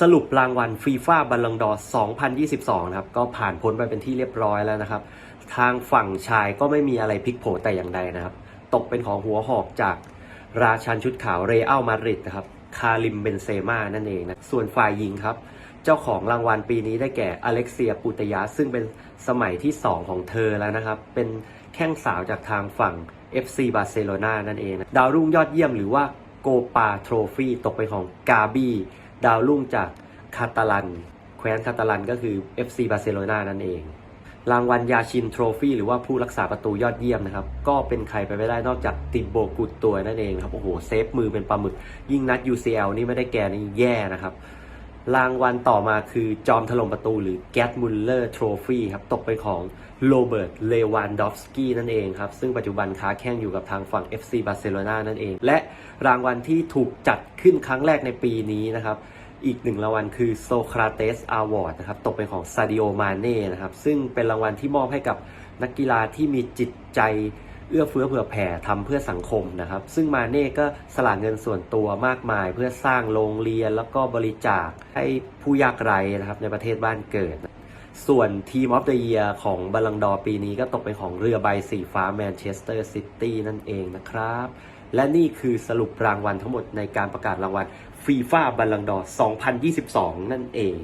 สรุปรางวัลฟีฟ่าบัลลังดอร์2022 นะครับ ก็ผ่านพ้นไปเป็นที่เรียบร้อยแล้วนะครับ ทางฝั่งชายก็ไม่มีอะไรพลิกโผแต่อย่างใดนะครับ ตกเป็นของหัวหอกจากราชันชุดขาวเรอัลมาดริดนะครับ คาริมเบนเซม่านั่นเองนะ ส่วนฝ่ายหญิงครับ เจ้าของรางวัลปีนี้ได้แก่อเล็กเซียปูตยา ซึ่งเป็นสมัยที่ 2 ของเธอแล้วนะครับ เป็นแข้งสาวจากทางฝั่ง FC บาร์เซโลนานั่นเองนะดาวรุ่งยอดเยี่ยมหรือว่าโกปาโทรฟีตกเป็นของกาบี ดาวรุ่งจากคาตาลัน แคว้นคาตาลันก็คือ FC บาร์เซโลนานั่นเอง รางวัลยาชินโทรฟี่หรือว่าผู้รักษาประตูยอดเยี่ยมนะครับ ก็เป็นใครไปไม่ได้นอกจากติโบกุตตัวนั่นเองครับ โอ้โห เซฟมือเป็นปลาหมึก ยิ่งนัด UCL นี่ไม่ได้แกนี่แย่นะครับ รางวัลต่อมาคือจอมถล่มประตูหรือแกตมุลเลอร์ทรฟีครับ ตกเป็นของโรเบิร์ต เลวานดอฟสกี้นั่นเองครับ ซึ่งปัจจุบันค้าแข่งอยู่กับทางฝั่ง FC บาร์เซโลนานั่นเอง และรางวัลที่ถูกจัดขึ้นครั้งแรกในปีนี้นะครับ อีกหนึ่งรางวัลคือโซคราเตสอาวอร์ดนะครับ ตกเป็นของซาดิโอมาเน่นะครับ ซึ่งเป็นรางวัลที่มอบให้กับนักกีฬาที่มีจิตใจ เอื้อเฟื้อเผื่อแผ่ทำเพื่อสังคมนะครับ ซึ่งมาเน่ก็สละเงินส่วนตัวมากมาย เพื่อสร้างโรงเรียนแล้วก็บริจาคให้ผู้ยากไร้นะครับในประเทศบ้านเกิด ส่วนทีมออฟเดอะเยียของบอลลังดอร์ปีนี้ก็ตกเป็นของเรือใบสีฟ้าแมนเชสเตอร์ซิตี้นั่นเองนะครับ และนี่คือสรุปรางวัลทั้งหมดในการประกาศรางวัลฟีฟ่าบัลลังดอร์2022 นั่นเอง